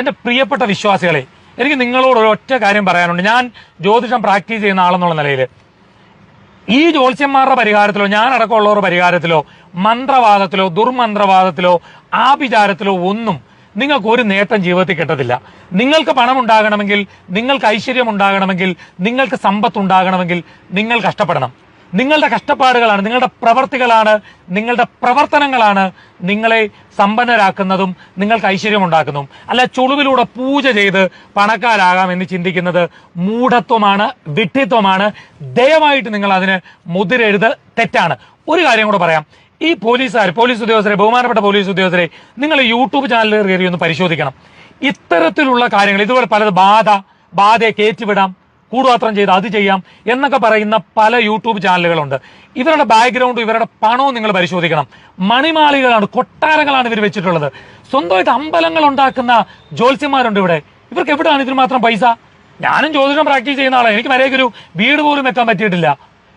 എന്റെ പ്രിയപ്പെട്ട വിശ്വാസികളെ എനിക്ക് നിങ്ങളോട് ഒരൊറ്റ കാര്യം പറയാനുണ്ട്. ഞാൻ ജ്യോതിഷം പ്രാക്ടീസ് ചെയ്യുന്ന ആളെന്നുള്ള നിലയിൽ ഈ ജ്യോത്സ്യന്മാരുടെ പരിഹാരത്തിലോ ഞാൻ അടക്കമുള്ളവരുടെ പരിഹാരത്തിലോ മന്ത്രവാദത്തിലോ ദുർമന്ത്രവാദത്തിലോ ആഭിചാരത്തിലോ ഒന്നും നിങ്ങൾക്ക് ഒരു നേട്ടം ജീവിതത്തിൽ കിട്ടത്തില്ല. നിങ്ങൾക്ക് പണം ഉണ്ടാകണമെങ്കിൽ നിങ്ങൾക്ക് ഐശ്വര്യം ഉണ്ടാകണമെങ്കിൽ നിങ്ങൾക്ക് സമ്പത്ത് ഉണ്ടാകണമെങ്കിൽ നിങ്ങൾ കഷ്ടപ്പെടണം. നിങ്ങളുടെ കഷ്ടപ്പാടുകളാണ് നിങ്ങളുടെ പ്രവർത്തികളാണ് നിങ്ങളുടെ പ്രവർത്തനങ്ങളാണ് നിങ്ങളെ സമ്പന്നരാക്കുന്നതും നിങ്ങൾക്ക് ഐശ്വര്യം ഉണ്ടാക്കുന്നതും അല്ല ചുളിവിലൂടെ പൂജ ചെയ്ത് പണക്കാരാകാം എന്ന് ചിന്തിക്കുന്നത് മൂഢത്വമാണ് വിഡ്ഢിത്വമാണ്. ദയവായിട്ട് നിങ്ങൾ അതിന് മുതിരെഴുത് തെറ്റാണ്. ഒരു കാര്യം കൂടെ പറയാം. ഈ പോലീസുകാർ പോലീസ് ഉദ്യോഗസ്ഥരെ ബഹുമാനപ്പെട്ട പോലീസ് ഉദ്യോഗസ്ഥരെ നിങ്ങൾ യൂട്യൂബ് ചാനലിൽ കയറി ഒന്ന് പരിശോധിക്കണം. ഇത്തരത്തിലുള്ള കാര്യങ്ങൾ ഇതുപോലെ പലത് ബാധ ബാധയെ കയറ്റിവിടാം കൂടുപാത്രം ചെയ്ത് അത് ചെയ്യാം എന്നൊക്കെ പറയുന്ന പല യൂട്യൂബ് ചാനലുകളുണ്ട്. ഇവരുടെ ബാക്ക്ഗ്രൗണ്ടും ഇവരുടെ പണവും നിങ്ങൾ പരിശോധിക്കണം. മണിമാളികളാണ് കൊട്ടാരങ്ങളാണ് ഇവർ വെച്ചിട്ടുള്ളത്. സ്വന്തമായിട്ട് അമ്പലങ്ങൾ ഉണ്ടാക്കുന്ന ജ്യോത്സ്യന്മാരുണ്ട് ഇവിടെ. ഇവർക്ക് എവിടെയാണ് ഇതിന് മാത്രം പൈസ? ഞാനും ജ്യോതിഷം പ്രാക്ടീസ് ചെയ്യുന്ന ആളാണ് എനിക്ക് മര്യാദയ്ക്ക് ഒരു വീട് പോലും വെക്കാൻ പറ്റിയിട്ടില്ല.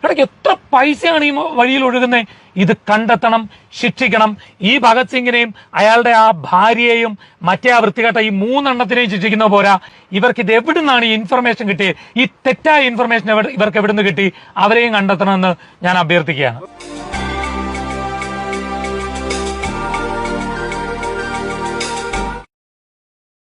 ഇടയ്ക്ക് എത്ര പൈസയാണ് ഈ വഴിയിൽ ഒഴുകുന്നത് ഇത് കണ്ടെത്തണം ശിക്ഷിക്കണം. ഈ ഭഗത് സിംഗിനെയും അയാളുടെ ആ ഭാര്യയെയും മറ്റേ ആ വൃത്തികെട്ട ഈ മൂന്നെണ്ണത്തിനെയും ശിക്ഷിക്കുന്ന പോരാ. ഇവർക്ക് ഇത് എവിടെ നിന്നാണ് ഈ ഇൻഫർമേഷൻ കിട്ടിയത് ഈ തെറ്റായ ഇൻഫർമേഷൻ ഇവർക്ക് എവിടെ നിന്ന് കിട്ടി? അവരെയും കണ്ടെത്തണമെന്ന് ഞാൻ അഭ്യർത്ഥിക്കുകയാണ്.